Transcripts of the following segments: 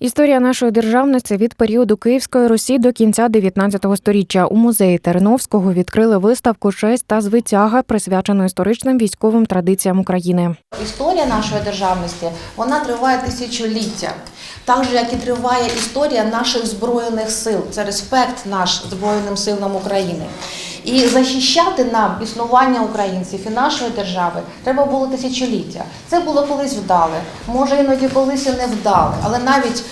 Історія нашої державності від періоду Київської Русі до кінця 19 століття. У музеї Тереновського відкрили виставку Честь та звитяга, присвячену історичним військовим традиціям України. Історія нашої державності вона триває тисячоліття, так же як і триває історія наших збройних сил. Це респект наш збройним силам України. І захищати нам існування українців і нашої держави треба було тисячоліття. Це було колись вдале, може іноді колись і не вдале, але навіть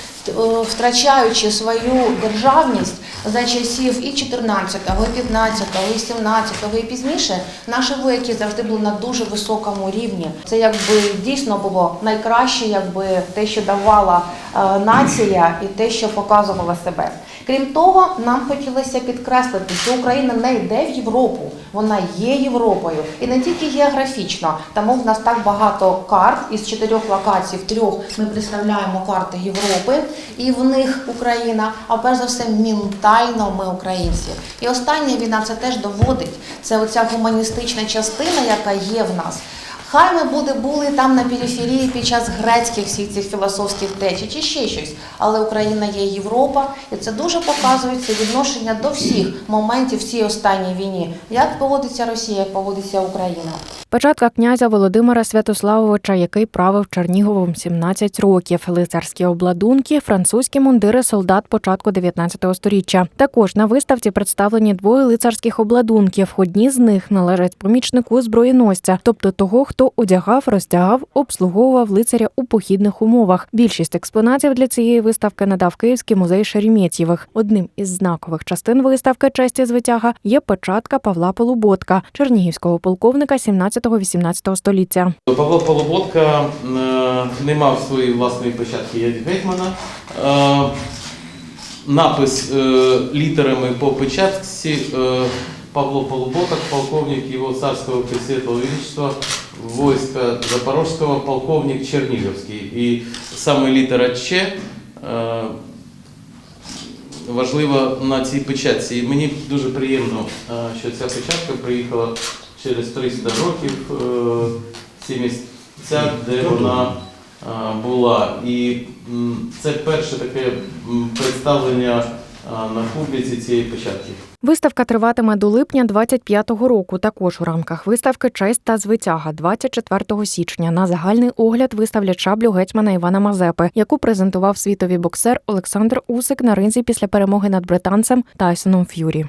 втрачаючи свою державність за часів і 14-го, і 15-го, і 17-го, і пізніше, наші вояки завжди були на дуже високому рівні. Це якби дійсно було найкраще, якби те, що давала е, нація, і те, що показувала себе. Крім того, нам хотілося підкреслити, що Україна не йде в Європу, вона є Європою і не тільки географічно. Тому в нас так багато карт із чотирьох локацій, трьох ми представляємо карти Європи, і в них Україна. А перш за все, ментально ми українці. І остання війна це теж доводить. Це оця гуманістична частина, яка є в нас. Хай ми буде, були там на периферії під час грецьких всіх цих філософських течій чи ще щось, але Україна є Європа, і це дуже показується відношення до всіх моментів цій останній війні. Як поводиться Росія, як поводиться Україна. Печатка князя Володимира Святославовича, який правив Черніговом 17 років, лицарські обладунки, французькі мундири солдат початку 19 століття. Також на виставці представлені двоє лицарських обладунків. Одні з них належать помічнику зброєносця, тобто того, хто одягав, розтягав, обслуговував лицаря у похідних умовах. Більшість експонатів для цієї виставки надав Київський музей Шереметьєвих. Одним із знакових частин виставки честі звитяга є печатка Павла Полуботка, чернігівського полковника 17-18 століття. Павло Полуботка е, не мав своєї власної печатки як гетьмана. Е, Напис е, літерами по печатці Павло Полуботок, полковник его царского пресветлого величества войска Запорожского, полковник Черниговский. І саме літера Ч важлива на цій печатці. І мені дуже приємно, що ця печатка приїхала через 300 років в ці місця, де вона була. І це перше таке представлення на публіці цієї печатки. Виставка триватиме до липня 25-го року. Також у рамках виставки Честь та звитяга 24 січня на загальний огляд виставлять шаблю гетьмана Івана Мазепи, яку презентував світовий боксер Олександр Усик на ринзі після перемоги над британцем Тайсоном Ф'юрі.